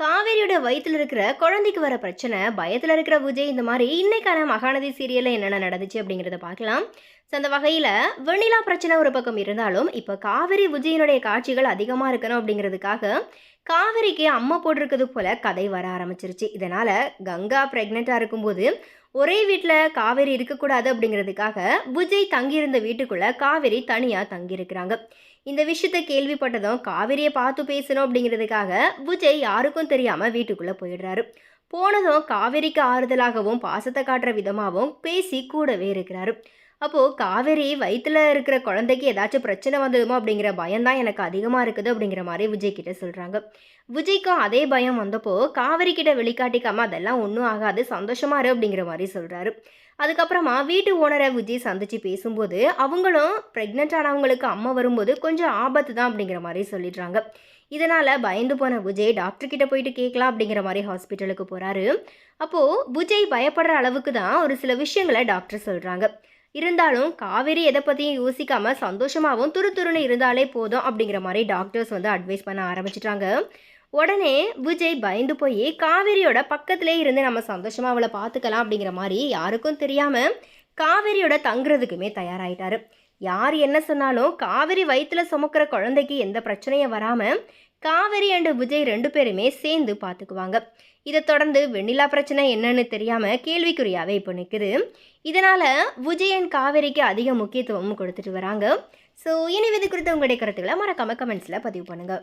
காவேரியோட வயிற்றுல இருக்கிற குழந்தைக்கு வர பிரச்சனை பயத்தில் இருக்கிற விஜய் இந்த மாதிரி இன்னைக்கான மகாநதி சீரியலில் என்னென்ன நடந்துச்சு அப்படிங்கிறத பார்க்கலாம். ஸோ அந்த வகையில் வெண்ணிலா பிரச்சனை ஒரு பக்கம் இருந்தாலும் இப்போ காவேரி விஜயனுடைய காட்சிகள் அதிகமாக இருக்கணும் அப்படிங்கிறதுக்காக காவேரிக்கு அம்மா போட்டிருக்கிறது போல கதை வர ஆரம்பிச்சிருச்சு. இதனால் கங்கா ப்ரெக்னெண்ட்டாக இருக்கும்போது ஒரே வீட்டில் காவேரி இருக்கக்கூடாது அப்படிங்கிறதுக்காக விஜய் தங்கியிருந்த வீட்டுக்குள்ளே காவேரி தனியாக தங்கியிருக்கிறாங்க. இந்த விஷயத்தை கேள்விப்பட்டதும் காவேரியை பார்த்து பேசணும் அப்படிங்கிறதுக்காக விஜய் யாருக்கும் தெரியாமல் வீட்டுக்குள்ளே போயிடுறாரு. போனதும் காவேரிக்கு ஆறுதலாகவும் பாசத்தை காட்டுற விதமாகவும் பேசி கூடவே இருக்கிறாரு. அப்போது காவேரி வயிற்றுல இருக்கிற குழந்தைக்கு ஏதாச்சும் பிரச்சனை வந்துடுமோ அப்படிங்கிற பயம்தான் எனக்கு அதிகமாக இருக்குது அப்படிங்கிற மாதிரி விஜய் கிட்ட சொல்கிறாங்க விஜய்க்கும் அதே பயம் வந்தப்போ காவேரி கிட்ட வெளிக்காட்டிக்காம அதெல்லாம் ஒன்றும் ஆகாது சந்தோஷமா இரு அப்படிங்கிற மாதிரி சொல்கிறாரு அதுக்கப்புறமா வீட்டு ஓனரை விஜய் சந்தித்து பேசும்போது அவங்களும் ப்ரெக்னென்ட் ஆனவங்களுக்கு அம்மா வரும்போது கொஞ்சம் ஆபத்து தான் அப்படிங்கிற மாதிரி சொல்லிடுறாங்க. இதனால் பயந்து போன விஜய் டாக்டர்கிட்ட போயிட்டு கேட்கலாம் அப்படிங்கிற மாதிரி ஹாஸ்பிட்டலுக்கு போகிறாரு அப்போது விஜய் பயப்படுற அளவுக்கு தான் ஒரு சில விஷயங்களை டாக்டர் சொல்கிறாங்க இருந்தாலும் காவேரி எதை பற்றியும் யோசிக்காம சந்தோஷமாகவும் துரு துருன்னு இருந்தாலே போதும் அப்படிங்கிற மாதிரி டாக்டர்ஸ் வந்து அட்வைஸ் பண்ண ஆரம்பிச்சிட்டாங்க. உடனே விஜய் பயந்து போய் காவேரியோட பக்கத்திலே இருந்து நம்ம சந்தோஷமாக அவளை பார்த்துக்கலாம் அப்படிங்கிற மாதிரி யாருக்கும் தெரியாமல் காவேரியோட தங்குறதுக்குமே தயாராகிட்டார் யார் என்ன சொன்னாலும் காவிரி வயிற்றுல சுமக்கிற குழந்தைக்கு எந்த பிரச்சனையும் வராமல் காவேரி அண்டு விஜய் ரெண்டு பேருமே சேர்ந்து பார்த்துக்குவாங்க. இதை தொடர்ந்து வெண்ணிலா பிரச்சனை என்னன்னு தெரியாமல் கேள்விக்குறியாகவே இப்போ நிற்குது இதனால் விஜயன் காவேரிக்கு அதிக முக்கியத்துவமும் கொடுத்துட்டு வராங்க. ஸோ இனி இது குறித்து உங்களுடைய கருத்துக்களை மறக்காம கமெண்ட்ஸில் பதிவு பண்ணுங்கள்